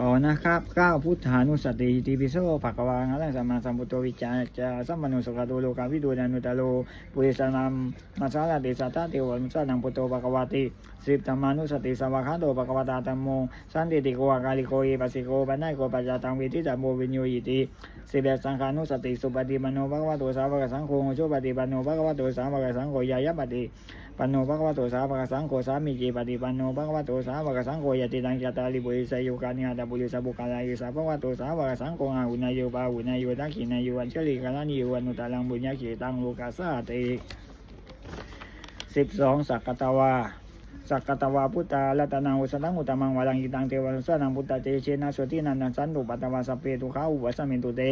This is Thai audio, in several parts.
ต่อนะครับก้าวพุทธานุสติติปิโสภะคะวางอะระสัมมาสัมพุทโธวิจาจาสัมปันโนสุขโตโลกาวิโดนานุตาโลปุริสนามมาสาลาติสัตตะเทวมุสานังพุทโธภะคะวาติสิบธรรมานุสติสวากาโตภะคะวตาธัมโมสันติติโกอากาลิโกเอปัสสิโกปัญญโกปัจจตังวิทิตัมโมวิญโยยิติสิบเอ็ดสังฆานุสติสุปฏิปันโนภะคะวะโตสาวกสังโฆโชปฏิปันโนภะคะวะโตสาวกสังโฆยายะปฏิปันโนภะคะวะโตสาวกสังโฆสามีจิปฏิปันโนภะคะวะโตสาวกสังโฆยติตังจตตาริบุริสยุกานิอาตาบุริสบุคลายุสัพพะวัตุสาวกสังโฆอาหุนายโยปาหุนายโยทักขินายโยอัญชลิกาลานิโยอนุตาลังบุญญาขีตังโลกาสาติสิบสองสักกตวาสักกตวาพุทธาลัตนังอุสตังอุตมังวาลังกิตังเทวะสนังพุทธเตเชนะสวตินันนันสันตุปัตตวาสพเพตุขาอุปสมินตุเต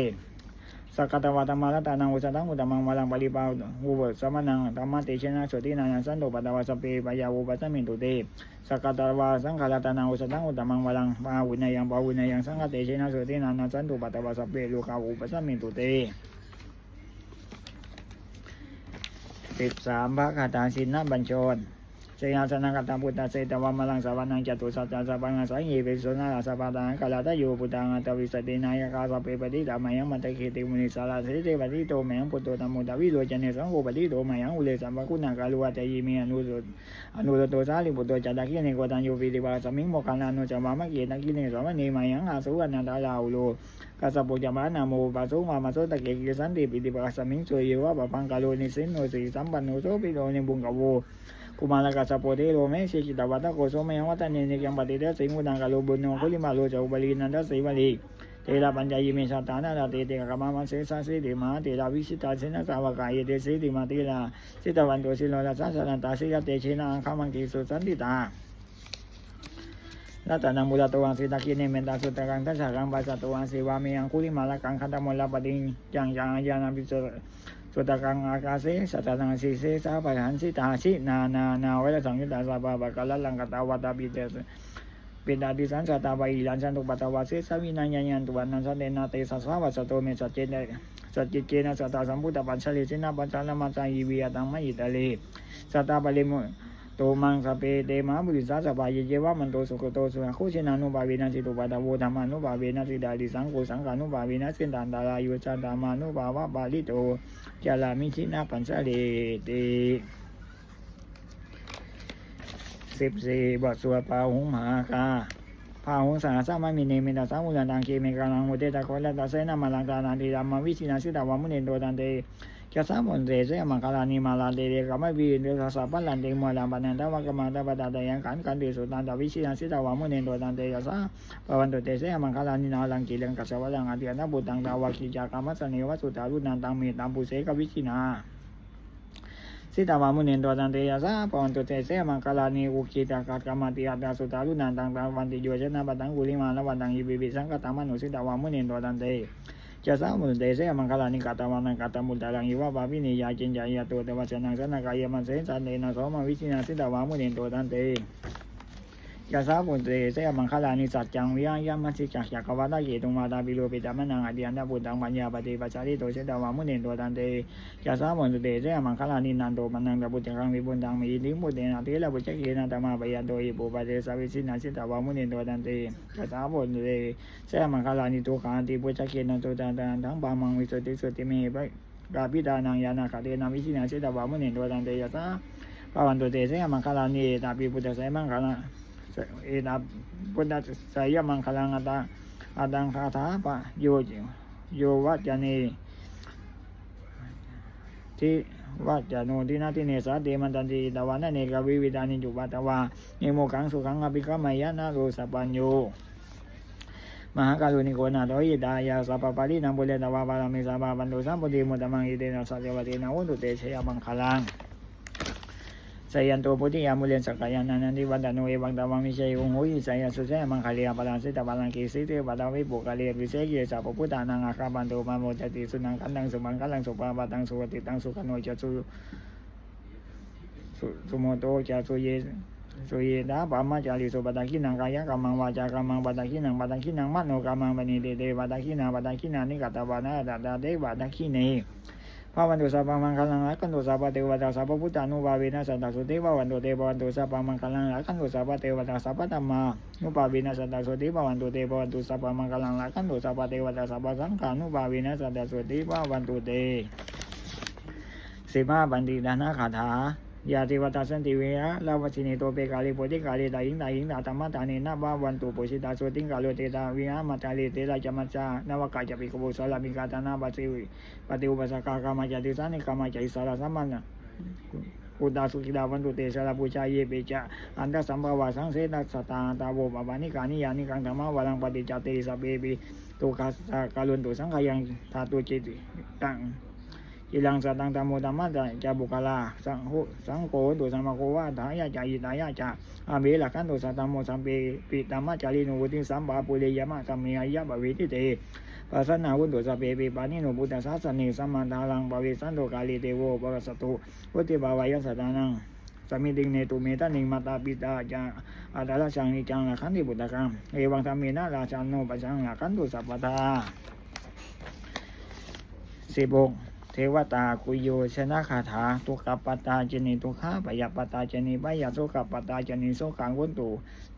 สักกตวาธรรมาลตานังอุสตังอุตมังวาลังปริปาอุปสมนังธรรมะเตชนะสวตินันสันโตปตตวาสเพปยาวุปัสมินตุเตสักกตวาสังฆลตานังอุสตังอุตมังวาลังปาวุนยังปาวุนยังสังฆเตชนะสวตินันสันโตปตตวาสเพโลกาอุปัสสมินตุเตสิบสามพระคาถาสินนบัญชร เสยาสนังกัตตังพุทธเสตวามลังสาวนังจตุสัจจสัพพังสังเยเวสุนาสัพพะตังกาลาตโยปุตังตวิสตินายกาสัพเพปฏิดามายังมัตตะเขติมุนิสาราเสเตปฏิโตมยังปุตโตตัมมุตวิโรจเนสังโฆปฏิโตมายังอุเลสัมภคุณังกาลุวัตยิเมอนุสุอนุโตโตสาลิปุตโตจัตตะกิเนโกตันโยวิติวาสมิงโมคานานุจามามะเกตักิเนสวะเนมายังอาสุวรรณตาลาอุโลกัสสปุจมานาโมปัสสุมามาโสตะเกกิสันติปิติปัสสมิงโสเยวะปะพังกาโลนิสินโนสีสัมปันโนโสปิโลนิบุงกะโว กุมารกัสสะโพธิโลเมชิกิตวัตตะโกโสมยังวัตตเนนิยังปฏิเดสิงุดังกะโลบุญโนคุลิมาโลจาอุบลีนันทสีวลีเทระปัญญายิเมชาตานาราเตเตกะมามาเสสาสิติมาเทระวิสิตาเสนาสาวกายเตสิติมาติลาสิตวันโตสิโลลาสัสสะนันตาสิยเตเชนะอังคามังกิสุสันติตา รัตนังมุตตวังสิตากิเนเมตาสุตกังทัสสะกังปัสสะตวังสิวามียังคุลิมาละกังคันตมลปะดิงยังยังยานาปิโสสุตกังอากาเสสัตตังสิเสสาปหันสิตาสินานานาเวลสังยุตตาสาบาบะกะลลังกตาวตาปิเตสปิดาดิสันสัตตาบาอิลันสันตุปัตตวาเสสวินัยยันตุวันนันสันเดนาเตสัสสาวะสตโตเมสัจเจเนสัจจิเจนะสัตตาสัมพุทธปัญชลิสินาปัญชาลมัจายิวิยตังมะอิตาเลสัตตาบาลิมุ โตมังสเปเตมาบุริสาสบายเยวะมันโตสุขโตสุขโคชินานุบาเวนะสิตุปาตาโวธรรมานุบาเวนะสิดาดิสังโฆสังฆานุบาเวนะสินตันดารายุจาดามานุบาวะบาลิโตจาลามิชินาปัญสะเลเตสิบสี่บทสวดปาหุงมหาคา พาหุสาสามมิเนมินดาสังอุลันตังเคเมกาลังโมเตตาโคลันตาเซนามาลังตาลันตีรามวิชินาชุดาวามุเนโดตันเตยาสามุนเตเสมังคลานิมาลันเตเดกามะบีเดสสะปัลลันเตมวลัมปะนันตะวากะมาตะปะตะตะยังขันกันติสุตันตาวิชินาสิตาวามุเนโดตันเตยาสาปะวันตุเตเสมังคลานินาลังกิเลงกัสสะวะลังอาเตียนะบุตังตาวะกิจากามะสเนวะสุตารุนันตังเมตังปุเสกวิชินา สิตาวามุเนนตัวจันเตยาสาปอนตุเตเสมังคลานีอุกิตากากามาติอาตาสุตาลุนันตังตังวันติโยชนะปัตังกุลิมาละวันตังอิบิบิสังกตามานุสิตาวามุเนนตัวจันเตยาสามุเตเสมังคลานีกาตามานังกาตามุตาลังอิวะบาวินียาจินยายาตัวเตวะชนังสนากายมันเสนสันเนนะสมวิชินาสิตาวมุเนนตัวจันเต จะสามุเตเสยมังคลานิสัจจังวิยายามัสิจักจักวาตาเยตุมาตาบิโลปิตามนังอดิยันตบุตังปัญญาปฏิปัจจาริโตสิตาวามุเนโตตันเตจะสามุเตเสยมังคลานินันโตมันังตบุจังวิบุญตังมิลิมุเตนะเตละบุจักเยนะตมาปยันโตอิปุปะเตสาวิสินาสิตาวามุเนโตตันเตจะสามุเตเสยมังคลานิตุขันติปุจจเกนันตุตันตันทั้งบามังวิสุทธิสุทธิเมไปกาปิดานังยานาคาเตนาวิชินาเสตวามุนิตัวตันเตยะสาปวันตุเตเสยมังคลานิตาปิปุจจไสมังคลา อตาปุจจไสยมังคลังอตาอดังคาถาปะโยโยวัจจเนที่วัจจโนที่นาที่เนสาเตมันตันติตวานะเนกวิวิดานิจุปตตวาเนโมกังสุขังอภิกามายานาโรสปัญโยมหาการุณิโกนาโตยิตายาสัพปารินังบุเรตวาบารามิสัพพะบันตุสัมปุติมุตตมังอิเตนะสัจเจวตินาวุตุเตชยมังคลัง สยันโตปุติยามุเลนสกายานันติวัตโนเอวังตวังมิเชยงโหยิสยสุเสมังคลียาปลังสิตาปลังกิสิเตปตาวิปุกาเลวิเศษเยสัพพุทธานังอาคาบันโตมาโมจติสุนังคันตังสุมังคัลังสุปาปะตังสุวติตังสุขโนจสุสุโมโตจัสุเยสุเยดาปามาจาริสุปตะกินังกายกรรมังวาจากรรมังปตะกินังปตะกินังมโนกรรมังปณิเตเตปตะกินังปตะกินังนิกตวานาตตาเตปตะกิเน พระวันตุสัพพมังคลังรักขันตุสัพพเทวดาสัพพพุทธานุภาเวนะสัตตสุติพระวันตุเตภวันตุสัพพมังคลังรักขันตุสัพพเทวดาสัพพธรรมานุภาเวนะสัตตสุติพระวันตุเตภวันตุสัพพมังคลังรักขันตุสัพพเทวดาสัพพสังฆานุภาเวนะสัตตสุติพระวันตุเตสิบห้าบันติดานาคาถา ยาติวัตสันติเวียลาวชินีโตเปกาลิโพธิกาลิตายิงตายิงตาธรรมตาเนนาบาวันตุปุชิตาสุติงกาโลเตตาวิหามัตตาลิเตระจมัจจานวกาจะปิกบุสลามิกาตานาบัสิวิปฏิอุปสกากามาจติสานิกามาจิสาระสัมมันะอุดาสุขิดาวันตุเตสระปูชาเยเปจาอันตสัมภาวาสังเสนัสตาตาโวปบานิกานิยานิกังธรรมวาลังปฏิจจติสเปปิตุคัสสะกาลุนตุสังขยังธาตุจิติตัง อิลังสัตตังธรรมโมธรรมะจะบุคลาสังโฆสังโฆตุสัมมาโควาทายาจายิตายาจาอาเบลักขันตุสัตตมโมสัมเปปิตัมมะจาริโนวุติสัมปาปุเรยมะสัมเมยะบะเวทิเตปัสสนาวุตุสัพเพปิปานิโนพุทธสาสนิสัมมาทาลังบาเวสันโตกาลิเตโวปะสตุวุติบาวายสัตตานังสมิติงเนตุเมตานิมาตาปิตาจาอัตตะชังนิจังละขันติบุตตะกังเอวังธรรมินาราชาโนปัจจังละขันตุสัพพทาสิบหก เทวตาคุโยชนะคาถาตุกปตาเจนิตุขาปยาปตาเจนิปยาโสกปตาเจนิโสกังวุตุ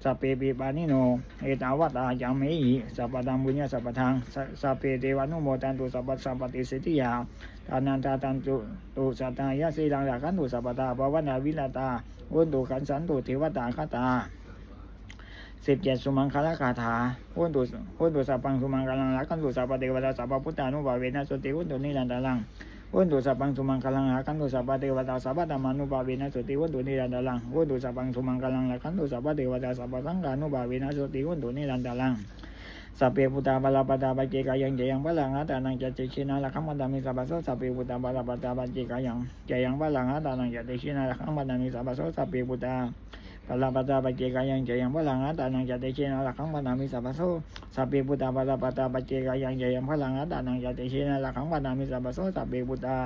สเปปิปานิโนเอตาวตาจังเมหิสัพพังบุญญาสัพพทังสสพเปเทวานุโมตันตุสัพพสัพปติสิทิยาทานันตาตันตุตุสัตตายาสีลังลักขันตุสัพพตาภวนาวิลาตาวุตุขันสันตุเทวตาคาตา สิบเจ็ดสุมังคละคาถาหุนตุหุนตุสัพพังสุมังคลังรักขันตุสัพพเทวตาสัพพพุทธานุภาเวนะสุติหุนตุนิรันตรังหุนตุสัพพังสุมังคลังรักขันตุสัพพเทวตาสัพพธรรมานุภาเวนะสุติหุนตุนิรันตรังหุนตุสัพพังสุมังคลังรักขันตุสัพพเทวตาสัพพสังฆานุภาเวนะสุติหุนตุนิรันตรังสัพเพพุทธาบาลปตาปัจเจกายังเจยังบาลังอาตานังจัจเจชินาลักขัมมันดามิสัพพะโสสัพเพพุทธาบาลปตาปัจเจกายังเจยังบาลังอาตานังจัจเจชินาลักขัมมันดามิสัพพะโสสัพเพพุทธา ปลาปตาปเจกายังเจยังพลังอัตานังจติเชนะลักขังปนามิสัพพะโสสัพเพพุทธาปลาปตาปเจกายังเจยังพลังอัตานังจติเชนะลักขังปนามิสัพพะโสสัพเพพุทธา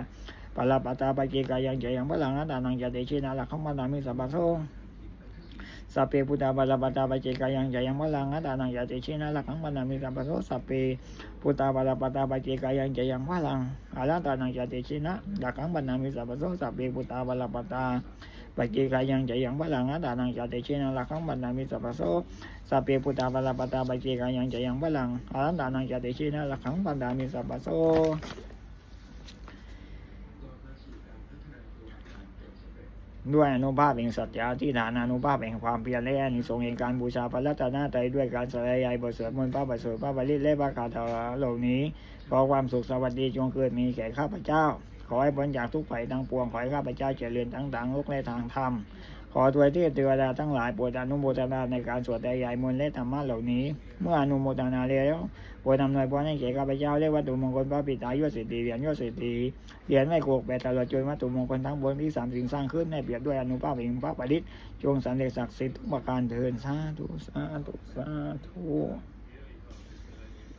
ปลาปตาปเจกายังเจยังพลังอัตานังจติเชนะลักขังปนามิสัพพะโสสัพเพพุทธาปลาปตาปเจกายังเจยังพลังอัตานังจติเชนะลักขังปนามิสัพพะโสสัพเพพุทธาปลาปตาปเจกายังเจยังพลังอาลาตานังจติเชนะลักขังปนามิสัพพะโสสัพเพพุทธาปลาปตา ปัจเจกายังจะยังพลังอาตานังจะเตชินะลักขังบันนามิสัพโสสัพเพพุทธาปลาปตาปัจเจกายังจะยังพลังอาตานังจะเตชินะลักขังบันนามิสัพโสด้วยอนุภาพแห่งสัจจะที่ฐานอนุภาพแห่งความเพียรและอนิสงส์แห่งการบูชาพระรัตนตรัยด้วยการสลายายบทสวดมนต์พระประเสริฐพระบริตและพระคาถาเหล่านี้ขอความสุขสวัสดีจงเกิดมีแก่ข้าพเจ้า ขอให้พ้นจากทุกภัยทั้งปวง ขอให้ข้าพเจ้าเจริญทั้งทางโลกและทางธรรม ขอถวยเทพเทวดาทั้งหลายโปรดอนุโมทนาในการสวดแต่ใหญ่มนต์และธรรมะเหล่านี้ เมื่ออนุโมทนาแล้วโปรดนำหน่วยพรให้แก่ข้าพเจ้าและวัตถุมงคลพระปิตายศสิทธิเหรียญยศสิทธิเหรียญไม่โกกแปดตลอดจนวัตถุมงคลทั้งบนที่สามสิ่งสร้างขึ้นในเปรียบด้วยอนุภาพแห่งพระปริตจงสำเร็จศักดิ์สิทธิ์ทุกประการเถิดสาธุสาธุสาธุ